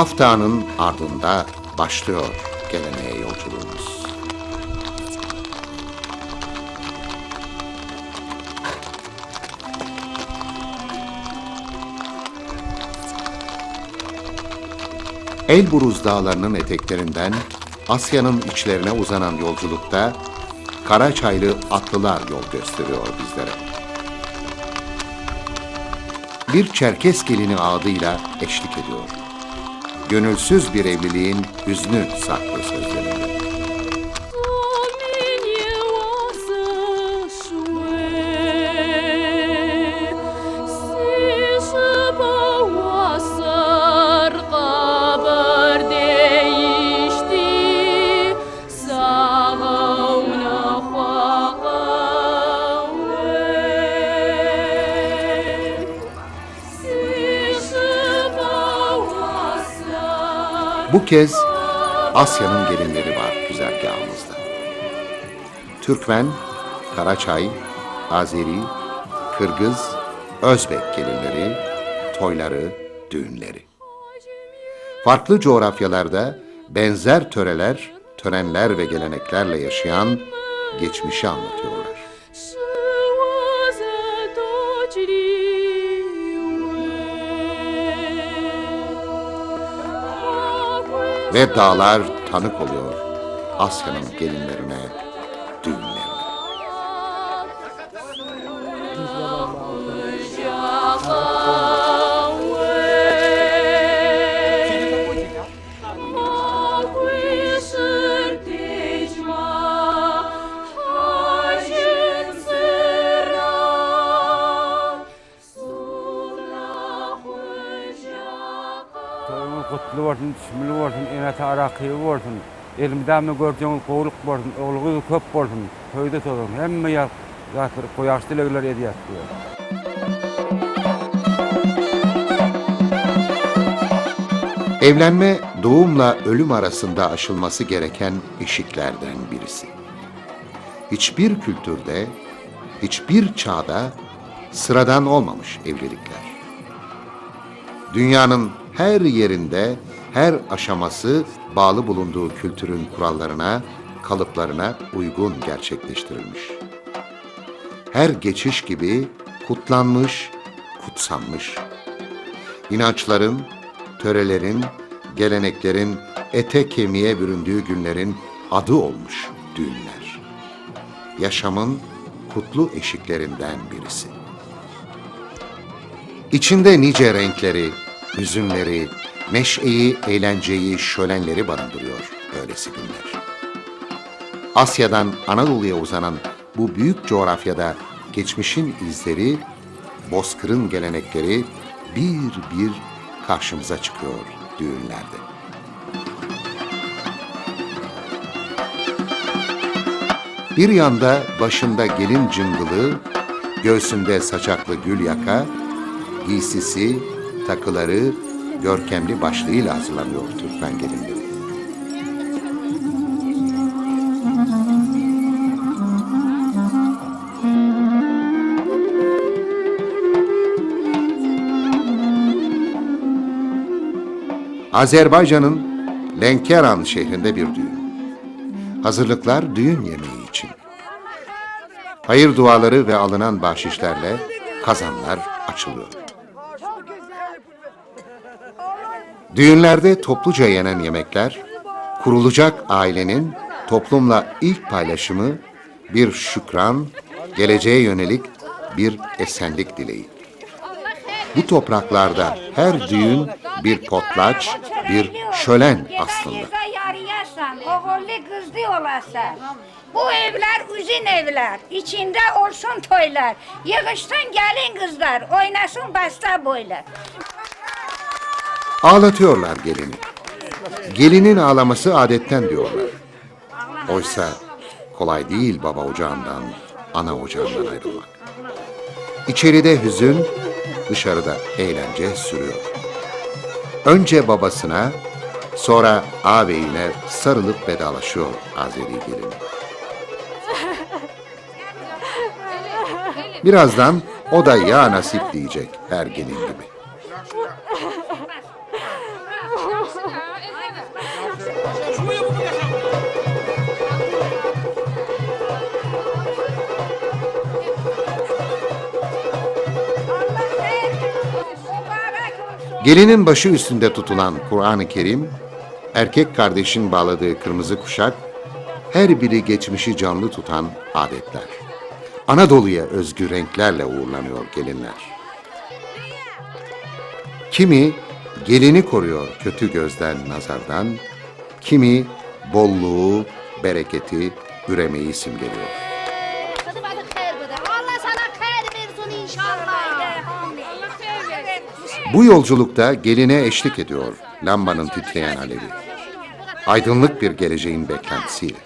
Kaf Dağı'nın ardında başlıyor geleneğe yolculuğumuz. Elburuz dağlarının eteklerinden Asya'nın içlerine uzanan yolculukta Karaçaylı atlılar yol gösteriyor bizlere. Bir Çerkes gelini adıyla eşlik ediyor. Gönülsüz bir evliliğin hüznü saklı kez Asya'nın gelinleri var güzergahımızda. Türkmen, Karaçay, Azeri, Kırgız, Özbek gelinleri, toyları, düğünleri. Farklı coğrafyalarda benzer töreler, törenler ve geleneklerle yaşayan geçmişi anlatıyorlar. Ve dağlar tanık oluyor Asya'nın gelinlerine, düğünlerine. Kutlu olsun, şümlü olsun, eneti arakıyı olsun. Elimden mi gördüğünüz kovuluk olsun, oğluğu köp olsun, köyde olsun. Hemme ya yatır, koyaş dilegiler ediyat diyor. Evlenme doğumla ölüm arasında aşılması gereken eşiklerden birisi. Hiçbir kültürde, hiçbir çağda sıradan olmamış evlilikler. Dünyanın her yerinde, her aşaması bağlı bulunduğu kültürün kurallarına, kalıplarına uygun gerçekleştirilmiş. Her geçiş gibi kutlanmış, kutsanmış inançların, törelerin, geleneklerin ete kemiğe büründüğü günlerin adı olmuş düğünler. Yaşamın kutlu eşiklerinden birisi. İçinde nice renkleri, hüzünleri, neşeyi, eğlenceyi, şölenleri barındırıyor böylesi günler. Asya'dan Anadolu'ya uzanan bu büyük coğrafyada geçmişin izleri, bozkırın gelenekleri bir bir karşımıza çıkıyor düğünlerde. Bir yanda başında gelin cıngılı, göğsünde saçaklı gül yaka, giysisi, takıları, görkemli başlığıyla hazırlanıyor Türkmen gelinleri. Azerbaycan'ın Lenkeran şehrinde bir düğün. Hazırlıklar düğün yemeği için. Hayır duaları ve alınan bahşişlerle kazanlar açılıyor. Düğünlerde topluca yenen yemekler, kurulacak ailenin toplumla ilk paylaşımı, bir şükran, geleceğe yönelik bir esenlik dileği. Bu topraklarda her düğün bir potlaç, bir şölen aslında. Bu evler uzun evler, içinde olsun toylar. Yığışsın gelin kızlar, oynasın basta boylar. Ağlatıyorlar gelini. Gelinin ağlaması adetten diyorlar. Oysa kolay değil baba ocağından, ana ocağından ayrılmak. İçeride hüzün, dışarıda eğlence sürüyor. Önce babasına, sonra ağabeyine sarılıp vedalaşıyor Azeri gelin. Birazdan o da ya nasip diyecek her gelin gibi. Gelinin başı üstünde tutulan Kur'an-ı Kerim, erkek kardeşin bağladığı kırmızı kuşak, her biri geçmişi canlı tutan adetler. Anadolu'ya özgü renklerle uğurlanıyor gelinler. Kimi gelini koruyor kötü gözden, nazardan, kimi bolluğu, bereketi, üremeyi simgeliyor. Bu yolculukta geline eşlik ediyor lambanın titreyen alevi. Aydınlık bir geleceğin beklentisiyle.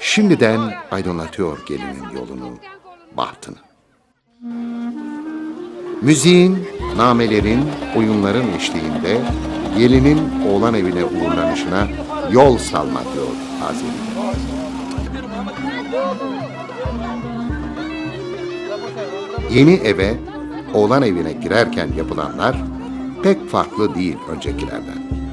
Şimdiden aydınlatıyor gelinin yolunu, bahtını. Müziğin, namelerin, oyunların eşliğinde gelinin oğlan evine uğurlanışına yol salma diyor Azeri. Yeni eve, oğlan evine girerken yapılanlar pek farklı değil öncekilerden.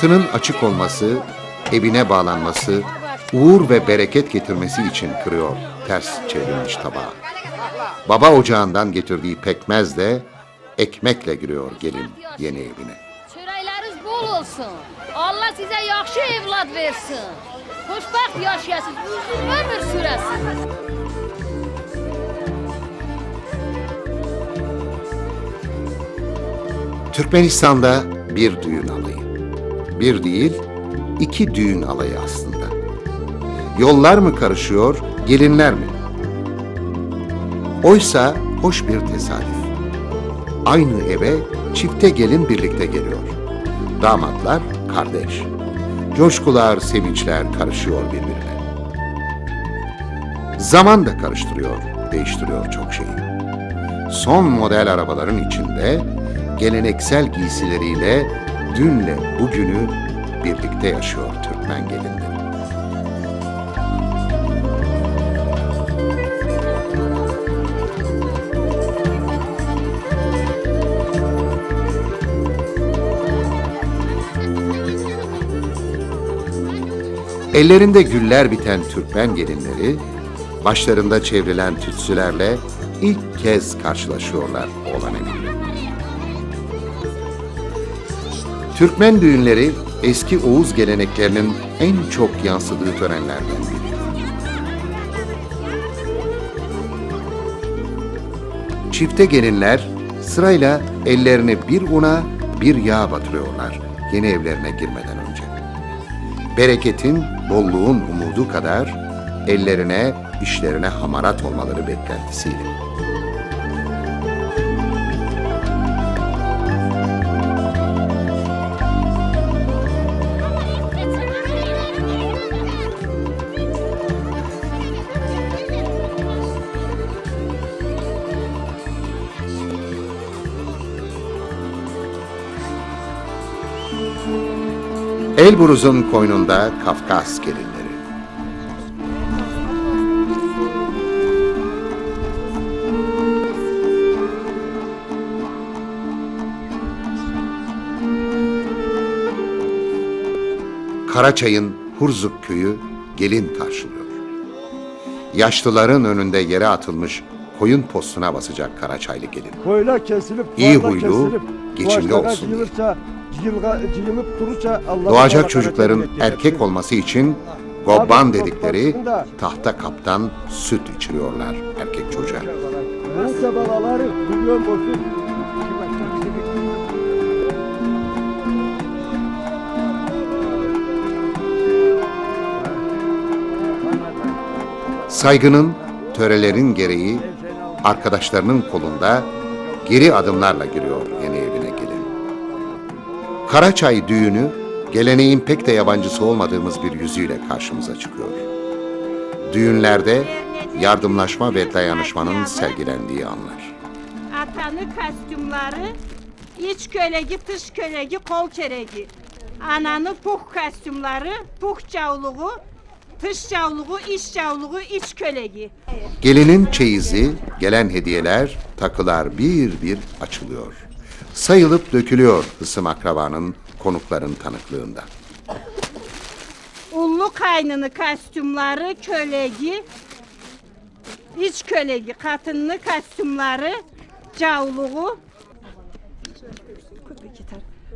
Bahtının açık olması, evine bağlanması, uğur ve bereket getirmesi için kırıyor ters çevrilmiş tabağı. Baba ocağından getirdiği pekmez de ekmekle giriyor gelin yeni evine. Çörəkləriniz bol olsun. Allah sizə yaxşı evlad versin. Xoşbaxt yaşayasınız, uzun ömür sürəsiniz. Türkmenistan'da bir düğün alayı. Bir değil, iki düğün alayı aslında. Yollar mı karışıyor, gelinler mi? Oysa hoş bir tesadüf. Aynı eve çifte gelin birlikte geliyor. Damatlar kardeş. Coşkular, sevinçler karışıyor birbirine. Zaman da karıştırıyor, değiştiriyor çok şeyi. Son model arabaların içinde geleneksel giysileriyle dünle bugünü birlikte yaşıyor Türkmen gelinleri. Ellerinde güller biten Türkmen gelinleri, başlarında çevrilen tütsülerle ilk kez karşılaşıyorlar oğlan eviyle. Türkmen düğünleri eski Oğuz geleneklerinin en çok yansıdığı törenlerden biri. Çifte gelinler sırayla ellerini bir una bir yağ batırıyorlar yeni evlerine girmeden önce. Bereketin, bolluğun umudu kadar ellerine, işlerine hamarat olmaları beklentisiyle. Elburuz'un koynunda Kafkas gelinleri. Karaçay'ın Hurzuk köyü gelin karşılıyor. Yaşlıların önünde yere atılmış koyun postuna basacak Karaçaylı gelin. Koyla kesilip, İyi huylu, kesilip, geçimli olsun diye. Doğacak çocukların erkek olması için gobban dedikleri tahta kaptan süt içiriyorlar erkek çocuğa. Saygının, törelerin gereği arkadaşlarının kolunda geri adımlarla giriyor. Karaçay düğünü geleneğin pek de yabancısı olmadığımız bir yüzüyle karşımıza çıkıyor. Düğünlerde yardımlaşma ve dayanışmanın sergilendiği anlar. Atanı kostümleri, iç kölegi, dış kölegi, kol keregi. Ananı puh kostümleri, puh cavluğu, dış cavluğu, iç cavluğu, iç kölegi. Gelinin çeyizi, gelen hediyeler, takılar bir bir açılıyor. Sayılıp dökülüyor hısım akrabanın, konukların tanıklığında. Ullu kaynını kostümleri, kölegi, iç kölegi, katınlı kostümleri, cavluğu.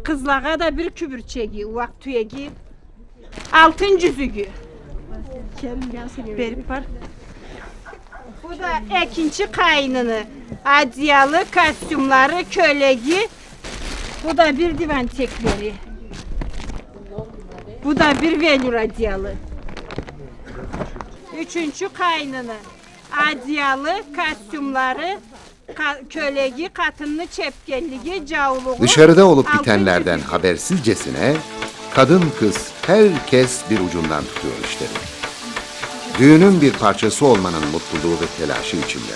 Kızlağa da bir kübürçegi, uvak tüyegi, altın cüzügü. Berip var. Bu da ikinci kaynını, adyalı kostümleri, kölegi. Bu da bir divan tekleri. Bu da bir velur adyalı. Üçüncü kaynını, adyalı kostümleri, ka- kölegi, katınlı çepkenligi, cavluğu. Dışarıda olup bitenlerden habersizcesine kadın kız herkes bir ucundan tutuyor işleri. Düğünün bir parçası olmanın mutluluğu ve telaşı içinde.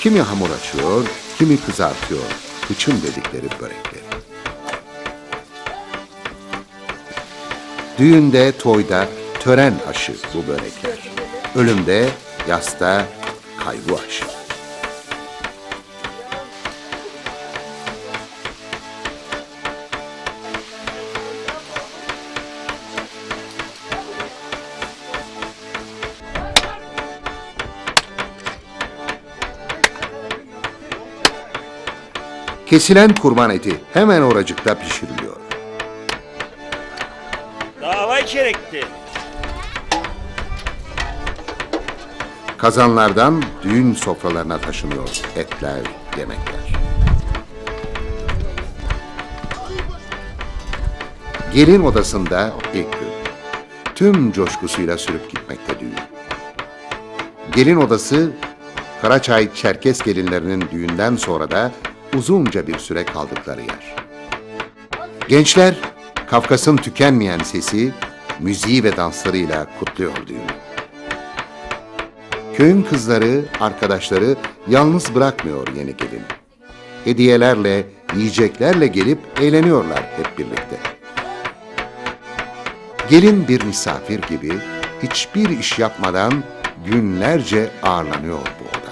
Kimi hamur açıyor, kimi kızartıyor, hıçım dedikleri börekleri. Düğünde, toyda tören aşı bu börekler. Ölümde, yasta kaygı aşı. Kesilen kurban eti hemen oracıkta pişiriliyor. Dava içerikti. Kazanlardan düğün sofralarına taşınıyor etler, yemekler. Gelin odasında ilk gün. Tüm coşkusuyla sürüp gitmekte düğün. Gelin odası, Karaçay Çerkes gelinlerinin düğünden sonra da uzunca bir süre kaldıkları yer. Gençler, Kafkas'ın tükenmeyen sesi, müziği ve danslarıyla kutluyor düğünü. Köyün kızları, arkadaşları yalnız bırakmıyor yeni gelin. Hediyelerle, yiyeceklerle gelip eğleniyorlar hep birlikte. Gelin bir misafir gibi hiçbir iş yapmadan günlerce ağırlanıyor bu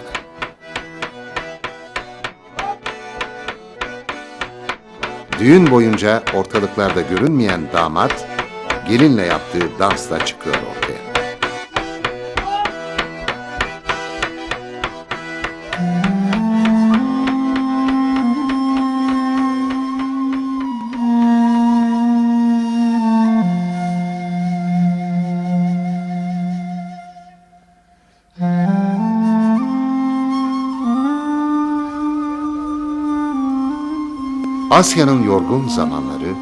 Düğün boyunca ortalıklarda görünmeyen damat, gelinle yaptığı dansla çıkıyor ortaya. Asya'nın yorgun zamanları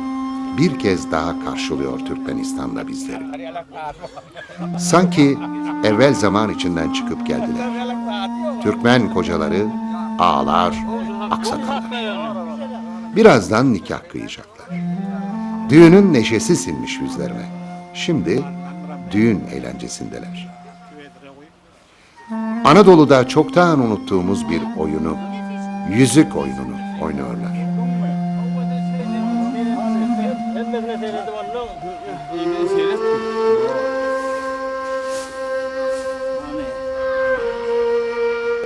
bir kez daha karşılıyor Türkmenistan'da bizleri. Sanki evvel zaman içinden çıkıp geldiler. Türkmen kocaları, ağalar, aksakallar. Birazdan nikah kıyacaklar. Düğünün neşesi sinmiş yüzlerine. Şimdi düğün eğlencesindeler. Anadolu'da çoktan unuttuğumuz bir oyunu, yüzük oyununu oynuyorlar.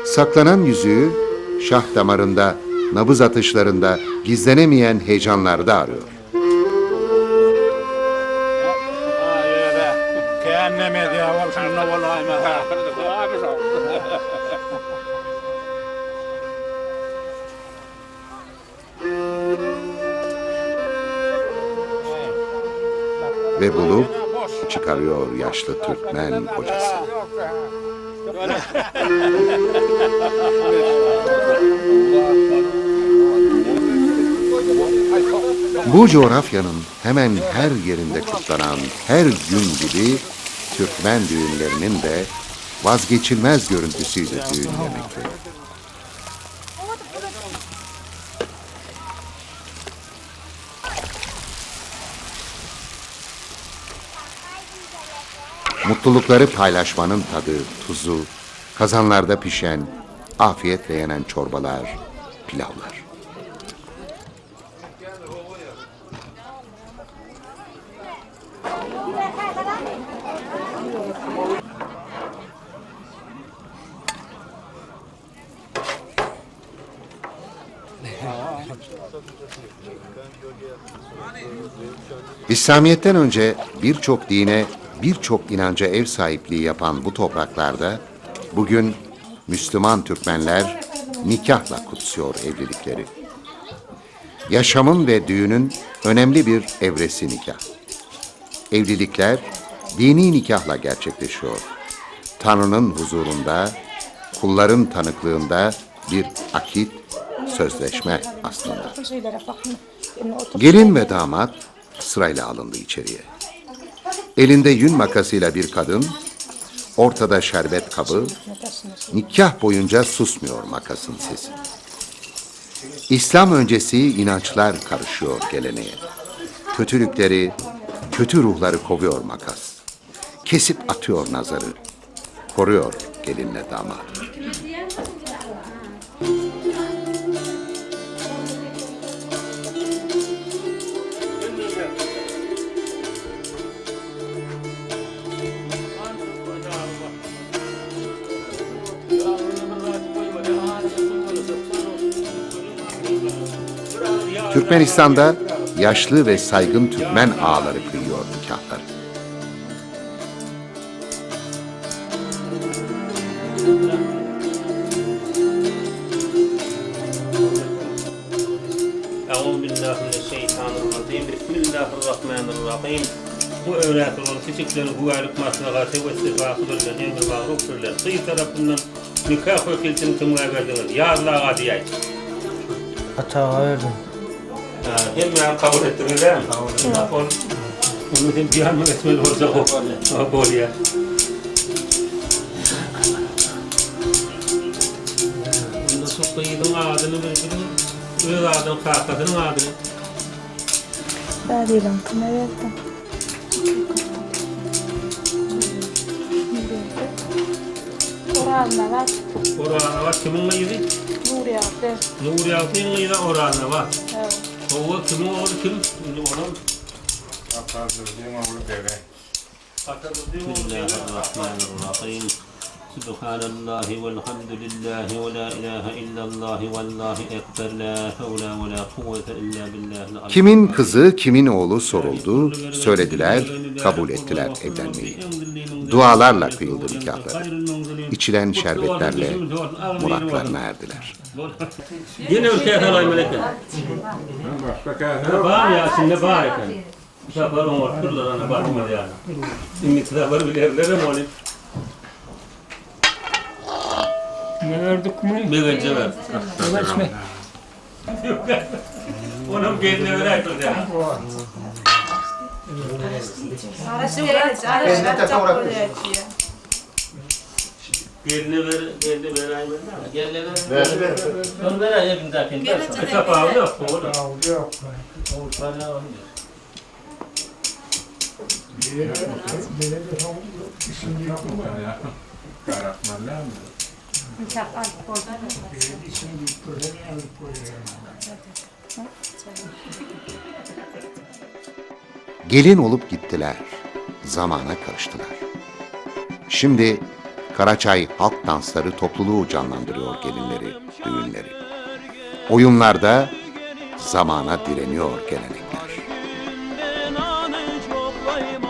Saklanan yüzüğü şah damarında, nabız atışlarında, gizlenemeyen heyecanlarda arıyor. Ve bulup çıkarıyor yaşlı Türkmen kocası. Bu coğrafyanın hemen her yerinde kutlanan her gün gibi Türkmen düğünlerinin de vazgeçilmez görüntüsüyle düğün Mutlulukları paylaşmanın tadı, tuzu, kazanlarda pişen, afiyetle yenen çorbalar, pilavlar. İslamiyet'ten önce birçok dine, birçok inanca ev sahipliği yapan bu topraklarda bugün Müslüman Türkmenler nikahla kutsuyor evlilikleri. Yaşamın ve düğünün önemli bir evresi nikah. Evlilikler dini nikahla gerçekleşiyor. Tanrı'nın huzurunda, kulların tanıklığında bir akit, sözleşme aslında. Gelin ve damat sırayla alındı içeriye. Elinde yün makasıyla bir kadın, ortada şerbet kabı, nikah boyunca susmuyor makasın sesi. İslam öncesi inançlar karışıyor geleneğe. Kötülükleri, kötü ruhları kovuyor makas. Kesip atıyor nazarı. Koruyor gelinle damat. Türkmenistan'da yaşlı ve saygın Türkmen ağaları kıyıyor nikahları. Bismillahirrahmanirrahim. Bu evlat olan küçüklerin huvarlık maslahati ve istifakıdırlar, emri mağrufturlar. Kıyı tarafından nikah vekilsini kimler verdiniz? Ya Allah adiyay. Atağa verdim. Hem ya kabul ettiniz değil mi? Kabul Onu onu hem bir an mı etmeli olacak o? Bol ya. Bunda çok da yedin adını bildirin. Öz adın, kakasının adını. Ben değilim. Kime verdim? Orhan'la var. Orana var. Kimin yedi? Nur yaptı. Nuri Altın'ın yedi orana var. Ova kimin oğlu kim? Şimdi onun Bismillahirrahmanirrahim. Subhanallah velhamdülillah ve la ilahe illallah vallahi ekber la havle ve la kuvvete illa billah. Kimin kızı, kimin oğlu soruldu, söylediler, kabul ettiler evlenmeyi. Dualarla kıyıldı nikahları. İçilen şerbetlerle muratlarına erdiler. Yine ülkeye kalay meleke. Bağır ya şimdi bağır efendim. Kitaplar on var, kırlar ana bakmadı yani. Şimdi kitapları bilirler ama onu. Ne verdik mi? Bir önce ver. Evet mi? Onun kendine ver ya. Geline ver, geline ver ay ver. Geline ver. Ver ver. Onu ver ay evin zaten. Kitap avı yok mu oğlum? Gelin olup gittiler. Zamana karıştılar. Şimdi Karaçay halk dansları topluluğu canlandırıyor gelinleri, düğünleri. Oyunlarda zamana direniyor gelenekler. Bir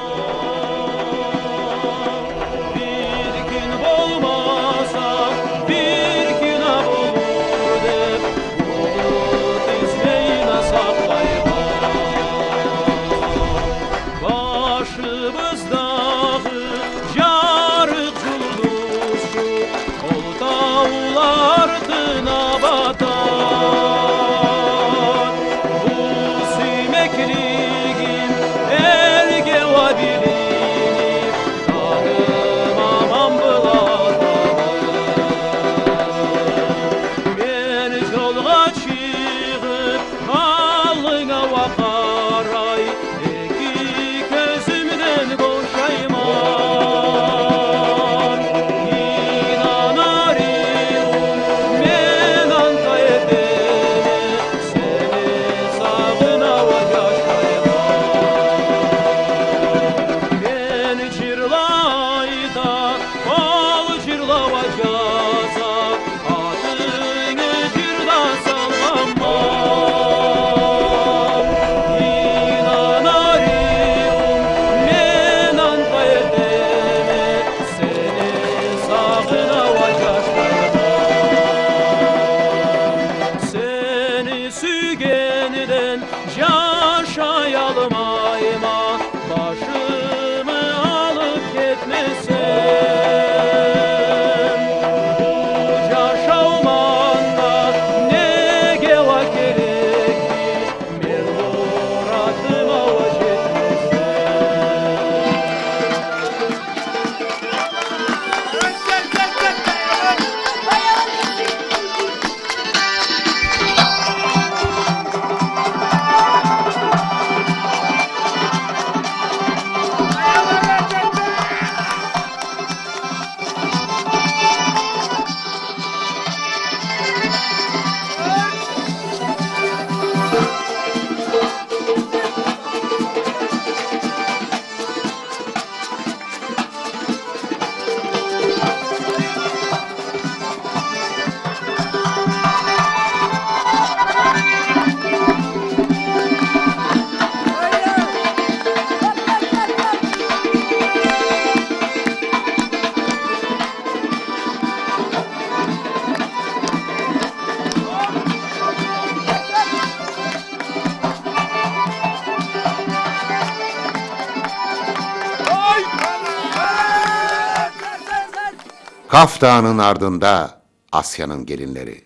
Kaf Dağı'nın ardında Asya'nın gelinleri.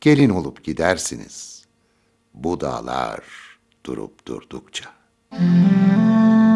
Gelin olup gidersiniz. Bu dağlar durup durdukça. Bahar